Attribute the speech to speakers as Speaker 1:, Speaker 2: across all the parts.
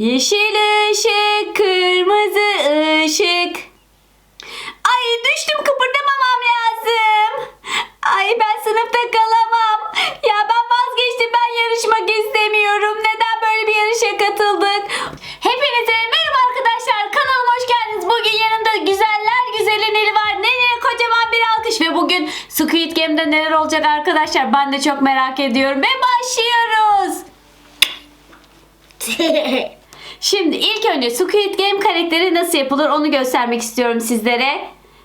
Speaker 1: Yeşil ışık, kırmızı ışık. Ay düştüm kıpırdamamam lazım. Ay ben sınıfta kalamam. Ya ben vazgeçtim ben yarışmak istemiyorum. Neden böyle bir yarışa katıldık? Hepinize merhaba arkadaşlar. Kanalıma hoş geldiniz. Bugün yanımda güzeller güzeli Neli var. Neli'ye kocaman bir alkış ve bugün Squid Game'de neler olacak arkadaşlar ben de çok merak ediyorum. Ve başlıyoruz. Şimdi ilk önce Squid Game karakteri nasıl yapılır onu göstermek istiyorum sizlere.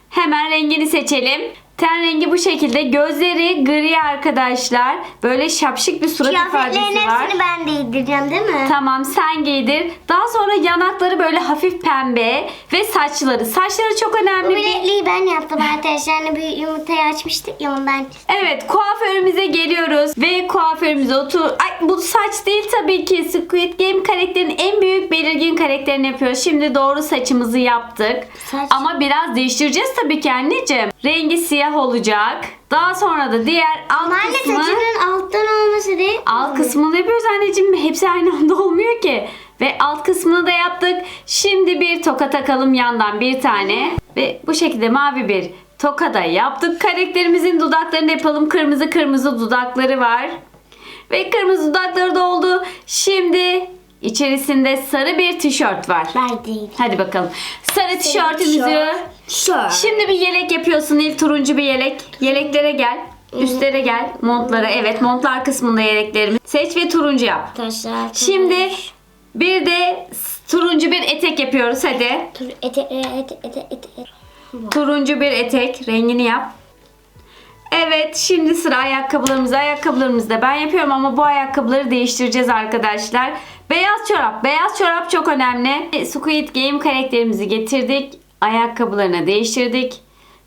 Speaker 1: Hemen rengini seçelim. Ten rengi bu şekilde. Gözleri gri arkadaşlar. Böyle şapşık bir surat
Speaker 2: Kıyafetlerin
Speaker 1: ifadesi var.
Speaker 2: hepsini ben de giydireceğim değil mi?
Speaker 1: Tamam sen giydir. Daha sonra yanakları böyle hafif pembe ve saçları. Saçları çok
Speaker 2: Bu
Speaker 1: önemli. bir-
Speaker 2: bilekliği ben yaptım arkadaşlar. Hani bir yumurtayı açmıştık ya ondan.
Speaker 1: Evet kuaförümüze geliyoruz ve kuaförümüze otur. Ay bu saç değil tabii ki. Squid Game karakterinin en büyük belirgin karakterini yapıyoruz. Şimdi doğru saçımızı yaptık.
Speaker 2: Saç.
Speaker 1: Ama biraz değiştireceğiz tabii ki anneciğim. Rengi siyah olacak. Daha sonra da diğer alt
Speaker 2: anne
Speaker 1: kısmı...
Speaker 2: saçının alttan olması değil.
Speaker 1: Alt kısmını yapıyoruz anneciğim. Hepsi aynı anda olmuyor ki. Ve alt kısmını da yaptık. Şimdi bir toka takalım yandan bir tane. Ve bu şekilde mavi bir toka da yaptık. Karakterimizin dudaklarını da yapalım. Kırmızı kırmızı dudakları var. Ve kırmızı dudakları da oldu. Şimdi içerisinde sarı bir tişört var.
Speaker 2: Değil.
Speaker 1: Hadi bakalım. Sarı tişörtümüzü.
Speaker 2: Şöyle.
Speaker 1: Şimdi bir yelek yapıyorsun İlk turuncu bir yelek. Yeleklere gel. Üstlere gel. Montlara. Evet montlar kısmında yeleklerimi. Seç ve turuncu yap.
Speaker 2: Arkadaşlar.
Speaker 1: Şimdi bir de turuncu bir etek yapıyoruz hadi.
Speaker 2: Dur ete ete ete ete. ete.
Speaker 1: Turuncu bir etek rengini yap. Evet şimdi sıra ayakkabılarımızda. Ayakkabılarımızı da ben yapıyorum ama bu ayakkabıları değiştireceğiz arkadaşlar. Beyaz çorap. Beyaz çorap çok önemli. E, Squid Game karakterimizi getirdik. Ayakkabılarını değiştirdik.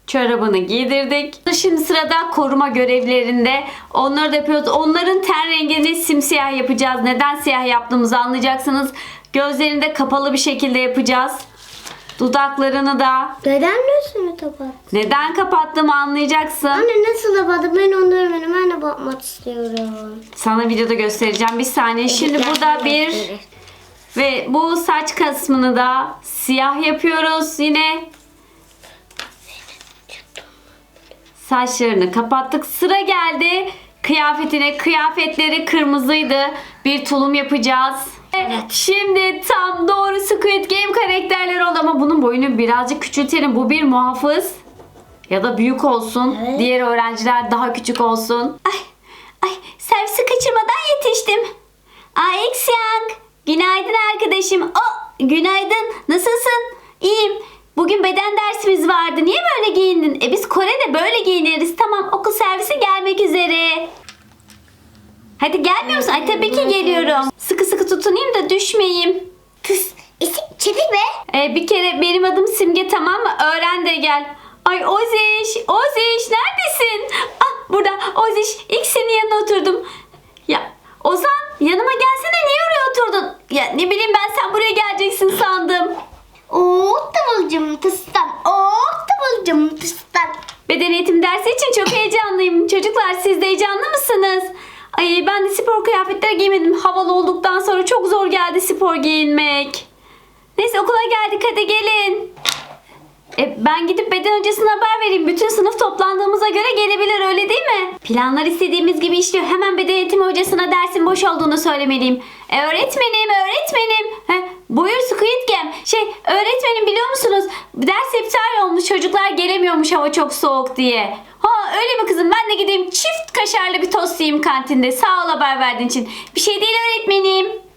Speaker 1: Çorabını giydirdik. Şimdi sırada koruma görevlerinde onları da yapıyoruz. Onların ten rengini simsiyah yapacağız. Neden siyah yaptığımızı anlayacaksınız. Gözlerini de kapalı bir şekilde yapacağız. Dudaklarını da
Speaker 2: Neden üstünü kapat?
Speaker 1: neden kapattığımı anlayacaksın.
Speaker 2: Anne nasıl kapattı? Ben onu görmedim. Ben de bakmak istiyorum.
Speaker 1: Sana videoda göstereceğim. Bir saniye. Şimdi burada bir ve bu saç kısmını da siyah yapıyoruz yine. Saçlarını kapattık. Sıra geldi kıyafetine. Kıyafetleri kırmızıydı. Bir tulum yapacağız. Şimdi tam doğru Squid Game karakterleri oldu ama bunun boyunu birazcık küçültelim. Bu bir muhafız ya da büyük olsun.
Speaker 2: Evet.
Speaker 1: Diğer öğrenciler daha küçük olsun. Ay, ay servisi kaçırmadan yetiştim. Ay Yang, günaydın arkadaşım. O, günaydın. Nasılsın? İyiyim. Bugün beden dersimiz vardı. Niye böyle giyindin? E biz Kore'de böyle giyiniriz. Tamam okul servisi gelmek üzere. Hadi gelmiyor musun? Ay tabii ki geliyorum. Sıkı sıkı tutunayım da düşmeyeyim.
Speaker 2: Kız isim çelik be.
Speaker 1: Ee, bir kere benim adım Simge tamam mı? Öğren de gel. Ay Oziş, Oziş neredesin? Ah burada Oziş ilk senin yanına oturdum. Ya Ozan yanıma gelsene niye oraya oturdun? Ya ne bileyim ben sen buraya geleceksin sandım.
Speaker 2: Oo tıvılcım tıstan. Oo tıvılcım tıstan.
Speaker 1: Beden eğitim dersi için çok heyecanlıyım. Çocuklar siz de heyecanlı mısınız? Ay ben de spor kıyafetler giymedim. Havalı olduktan sonra çok zor geldi spor giyinmek. Neyse okula geldik hadi gelin. E, ben gidip beden hocasına haber vereyim. Bütün sınıf toplandığımıza göre gelebilir öyle değil mi? Planlar istediğimiz gibi işliyor. Hemen beden eğitimi hocasına dersin boş olduğunu söylemeliyim. E, öğretmenim, öğretmenim. He, buyur Squid Game. Şey, öğretmenim biliyor musunuz? Ders iptal olmuş. Çocuklar gelemiyormuş hava çok soğuk diye. Ha öyle mi kızım? Ben de gideyim çift kaşarlı bir tost yiyeyim kantinde. Sağ ol haber verdiğin için. Bir şey değil öğretmenim.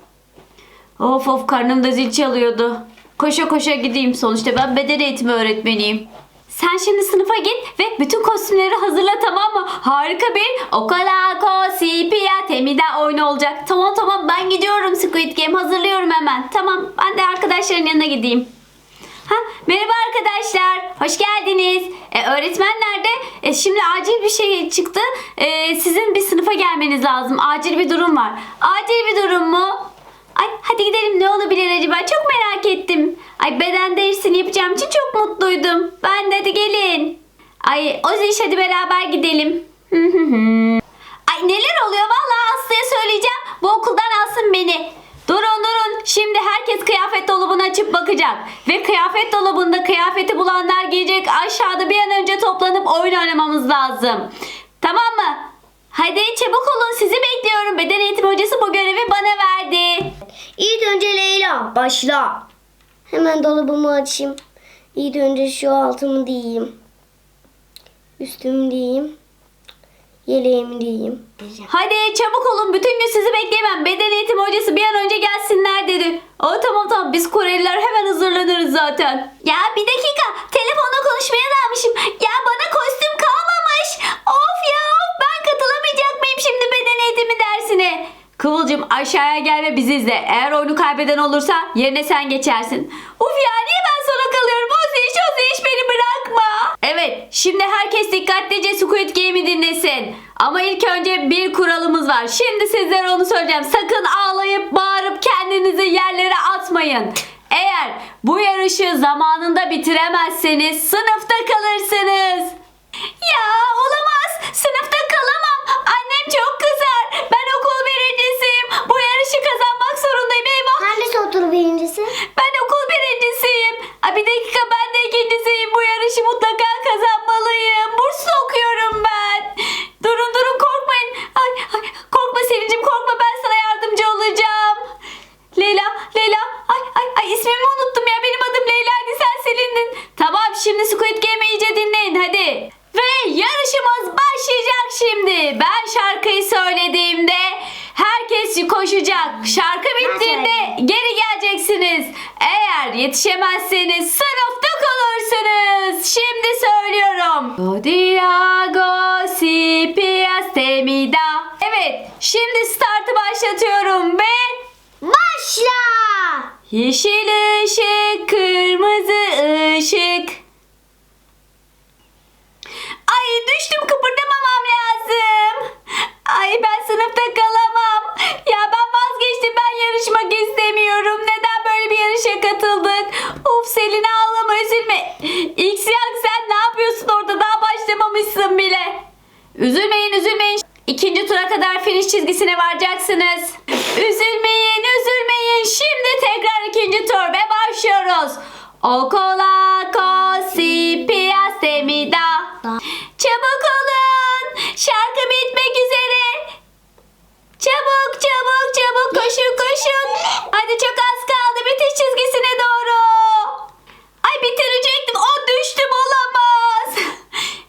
Speaker 1: Of of karnım da zil çalıyordu. Koşa koşa gideyim sonuçta ben beden eğitimi öğretmeniyim. Sen şimdi sınıfa git ve bütün kostümleri hazırla tamam mı? Harika bir okala kosipia temida oyunu olacak. Tamam tamam ben gidiyorum Squid Game hazırlıyorum hemen. Tamam ben de arkadaşların yanına gideyim. Ha, merhaba arkadaşlar. Hoş geldiniz. E, öğretmen nerede? E, şimdi acil bir şey çıktı. E, sizin bir sınıfa gelmeniz lazım. Acil bir durum var. Acil bir durum mu? Hadi gidelim ne olabilir acaba? Çok merak ettim. Ay beden değişsin yapacağım için çok mutluydum. Ben de hadi gelin. Ay o iş hadi beraber gidelim. Ay neler oluyor vallahi Aslı'ya söyleyeceğim. Bu okuldan alsın beni. Durun durun. Şimdi herkes kıyafet dolabını açıp bakacak. Ve kıyafet dolabında kıyafeti bulanlar giyecek. Aşağıda bir an önce toplanıp oyun oynamamız lazım. Tamam mı? Hadi çabuk olun sizi bekliyorum. Beden eğitim hocası bu görevi bana verdi.
Speaker 2: İlk önce Leyla başla. Hemen dolabımı açayım. İlk önce şu altımı giyeyim. Üstümü giyeyim. Yeleğimi giyeyim.
Speaker 1: Hadi çabuk olun. Bütün gün sizi bekleyemem. Beden eğitim hocası bir an önce gelsinler dedi. O tamam tamam biz Koreliler hemen hazırlanırız zaten. Ya bir dakika. Telefonda konuşmaya dalmışım. Ya bana kostüm kalmamış. Of ya of. Ben katılamayacak mıyım şimdi beden eğitimi dersine? Kıvılcım aşağıya gel ve bizi izle. Eğer oyunu kaybeden olursa yerine sen geçersin. Uf ya niye ben sona kalıyorum? Oziş Oziş beni bırakma. Evet şimdi herkes dikkatlice Squid Game'i dinlesin. Ama ilk önce bir kuralımız var. Şimdi sizlere onu söyleyeceğim. Sakın ağlayıp bağırıp kendinizi yerlere atmayın. Eğer bu yarışı zamanında bitiremezseniz sınıfta kalırsınız. Ya olamaz. Sınıfta kalamam. Yetişemezseniz sınıfta kalırsınız. Şimdi söylüyorum. Godiago si piastemida. Evet, şimdi startı başlatıyorum ve
Speaker 2: Başla!
Speaker 1: yeşil ışık, kırmızı ışık. Ay düştüm kıpırdamamam lazım. Ay ben sınıfta kalamam. Ya ben vazgeçtim ben yarışmak istemiyorum. Neden yarışa katıldık? Uf Selin ağlama üzülme. İksiyak sen ne yapıyorsun orada daha başlamamışsın bile. Üzülmeyin üzülmeyin. İkinci tura kadar finish çizgisine varacaksınız. Üzülmeyin üzülmeyin. Şimdi tekrar ikinci tur ve başlıyoruz. Okola kosi piastemida. Çabuk olun. Şarkı bitmek üzere. Çabuk çabuk çabuk koşun koşun. Hadi çok az kaldı bitiş çizgisine doğru. Ay bitirecektim. O düştüm olamaz.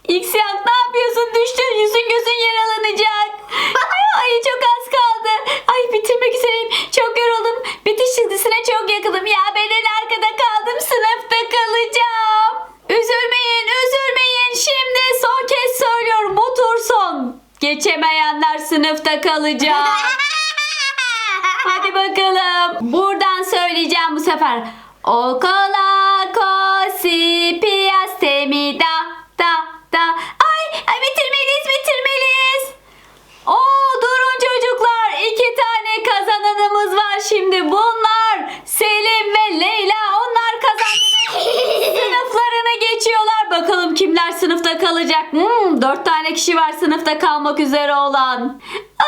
Speaker 1: İksiyat ne yapıyorsun? Düştün. Yüzün gözün yaralanacak. Ay çok az kaldı. Ay bitirmek üzereyim. Çok yoruldum. Bitiş çizgisine çok yakınım. Ya ben en arkada kaldım. Sınıfta kalacağım. Üzülmeyin, üzülmeyin. Şimdi son kez söylüyorum. Bu tur son. Geçemeyenler sınıfta kalacak. Hadi bakalım. Buradan söyleyeceğim bu sefer. Okola kosi piastemi da da da. Ay, ay bitirmeliyiz bitirmeliyiz. Oo durun çocuklar. iki tane kazananımız var şimdi. Bunlar Selim ve Leyla. Onlar kazandı. ve Sınıflarını geçiyorlar. Bakalım kimler sınıfta kalacak. Hmm, dört tane kişi var sınıfta kalmak üzere olan.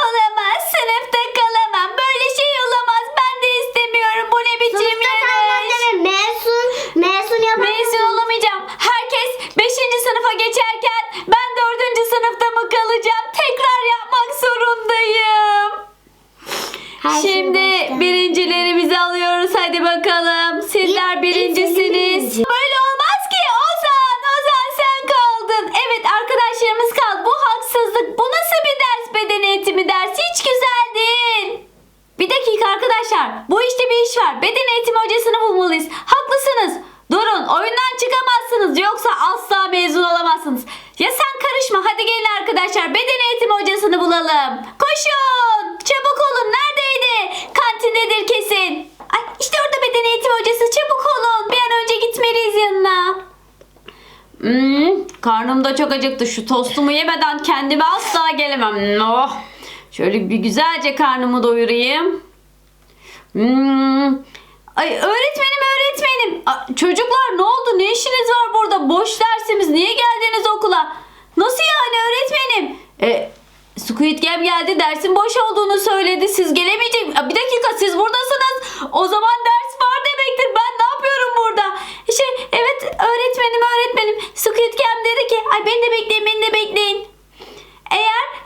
Speaker 1: Olamaz sınıfta kalamam. Böyle şey olamaz. Ben de istemiyorum. Bu ne biçim
Speaker 2: Sınıfta
Speaker 1: yarış?
Speaker 2: deme. Mezun, mezun yapamam.
Speaker 1: Mezun olamayacağım. Herkes 5. sınıfa geçerken ben 4. sınıfta mı kalacağım? Tekrar yapmak zorundayım.
Speaker 2: Her şey
Speaker 1: Şimdi
Speaker 2: baştan.
Speaker 1: birincilerimizi alıyoruz. Hadi bakalım. Sizler birincisiniz.
Speaker 2: ilk birinci.
Speaker 1: Böyle olmaz ki. Ozan, Ozan sen kaldın. Evet arkadaşlarımız kaldı. Bu haksızlık. Bu nasıl bir ders beden eğitimi dersi? Hiç güzel değil. Bir dakika arkadaşlar. Bu işte bir iş var. Beden eğitimi hocasını bulmalıyız. Haklısınız. Durun oyundan çıkamazsınız. Yoksa asla mezun olamazsınız. Ya sen karışma. Hadi gelin arkadaşlar. Beden eğitimi hocasını bulalım. Koşun. Çabuk olun. Neredeydi? Kantindedir kesin. Ay işte orada beden eğitimi hocası. Çabuk olun. Bir an önce gitmeliyiz yanına. Hmm, karnım da çok acıktı. Şu tostumu yemeden kendime asla gelemem. Oh. Şöyle bir güzelce karnımı doyurayım. Hmm. Ay öğretmenim öğretmenim. Çocuklar ne oldu? Ne işiniz var burada? Boş dersimiz. Niye geldiniz okula? Nasıl yani öğretmenim? E, Squid Game geldi dersin boş olduğunu söyledi. Siz gelemeyecek. Bir dakika siz buradasınız. O zaman ders var demektir. Ben ne yapıyorum burada? Şey evet öğretmenim öğretmenim. Squid Game dedi ki ay beni de bekleyin beni de bekleyin.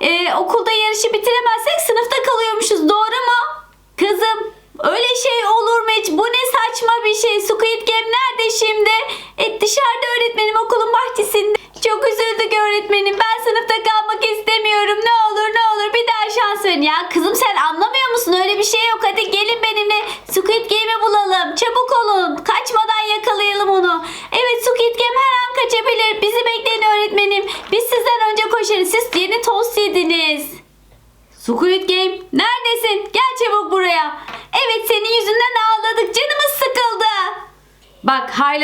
Speaker 1: E, okulda yarışı bitiremezsek sınıfta kalıyormuşuz. Doğru mu? Kızım öyle şey olur mu hiç? Bu ne saçma bir şey. Squid Game nerede şimdi? E, dışarıda öğretmenim okulun bahçesinde. Çok üzüldük öğretmenim. Ben sınıfta kalmak istemiyorum. Ne olur ne olur bir daha şans verin. Ya kızım sen anlamıyor musun? Öyle bir şey yok. Hadi gelin benimle Squid Game'i bulalım. Çabuk olun. Kaçmadan yakalayalım onu. Evet Squid Game her an kaçabilir. Bizi bekleyin öğretmenim. Biz sizden önce koşarız. Siz yeni tost yediniz. Squid Game neredesin? Gel çabuk buraya. Evet senin yüzünden ağladık. Canımız sıkıldı.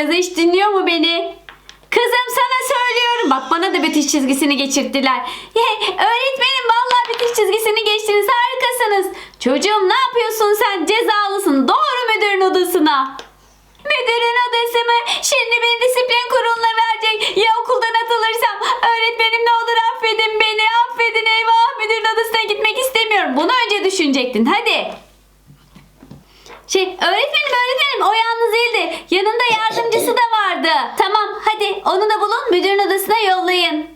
Speaker 1: Haylaz'a hiç dinliyor mu beni? Kızım sana söylüyorum. Bak bana da bitiş çizgisini geçirttiler. Öğretmenim vallahi bitiş çizgisini geçtiniz. Harikasınız. Çocuğum ne yapıyorsun sen? Cezalısın. Doğru müdürün odasına. Müdürün odası mı? Şimdi beni disiplin kuruluna verecek. Ya okuldan atılırsam? Öğretmenim ne olur affedin beni. Affedin eyvah. Müdürün odasına gitmek istemiyorum. Bunu önce düşünecektin. Hadi. Şey öğretmenim öğretmenim o yalnız değildi. Yanında yardımcısı Tamam hadi onu da bulun müdürün odasına yollayın.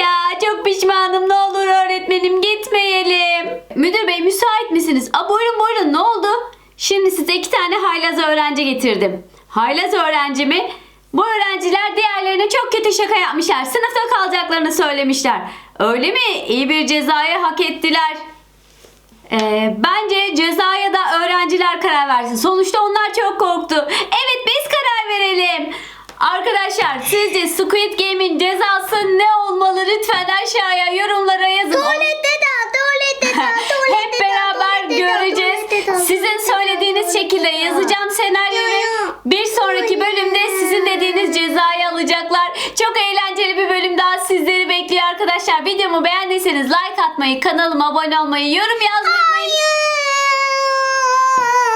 Speaker 1: Ya çok pişmanım ne olur öğretmenim gitmeyelim. Müdür bey müsait misiniz? Aa, buyurun buyurun ne oldu? Şimdi size iki tane haylaz öğrenci getirdim. Haylaz öğrenci mi? Bu öğrenciler diğerlerine çok kötü şaka yapmışlar. Sınıfta kalacaklarını söylemişler. Öyle mi? İyi bir cezayı hak ettiler. Ee, bence cezaya da öğrenciler karar versin. Sonuçta onlar çok korktu. Evet biz verelim. Arkadaşlar sizce Squid Game'in cezası ne olmalı? Lütfen aşağıya yorumlara yazın.
Speaker 2: Tuvalette de, tuvalette de, tuvalette
Speaker 1: Hep beraber göreceğiz. Sizin söylediğiniz şekilde yazacağım senaryoyu. Bir sonraki bölümde sizin dediğiniz cezayı alacaklar. Çok eğlenceli bir bölüm daha sizleri bekliyor arkadaşlar. Videomu beğendiyseniz like atmayı, kanalıma abone olmayı, yorum yazmayı unutmayın.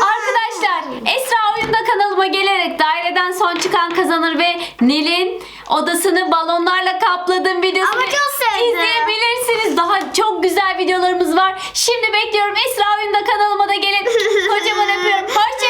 Speaker 1: Arkadaşlar Esra Kanalıma gelerek daireden son çıkan kazanır ve Nil'in odasını balonlarla kapladığım videosunu
Speaker 2: Ama çok sevdim.
Speaker 1: izleyebilirsiniz. Daha çok güzel videolarımız var. Şimdi bekliyorum Esra Oyunda kanalıma da gelin. Kocaman öpüyorum. Hoşça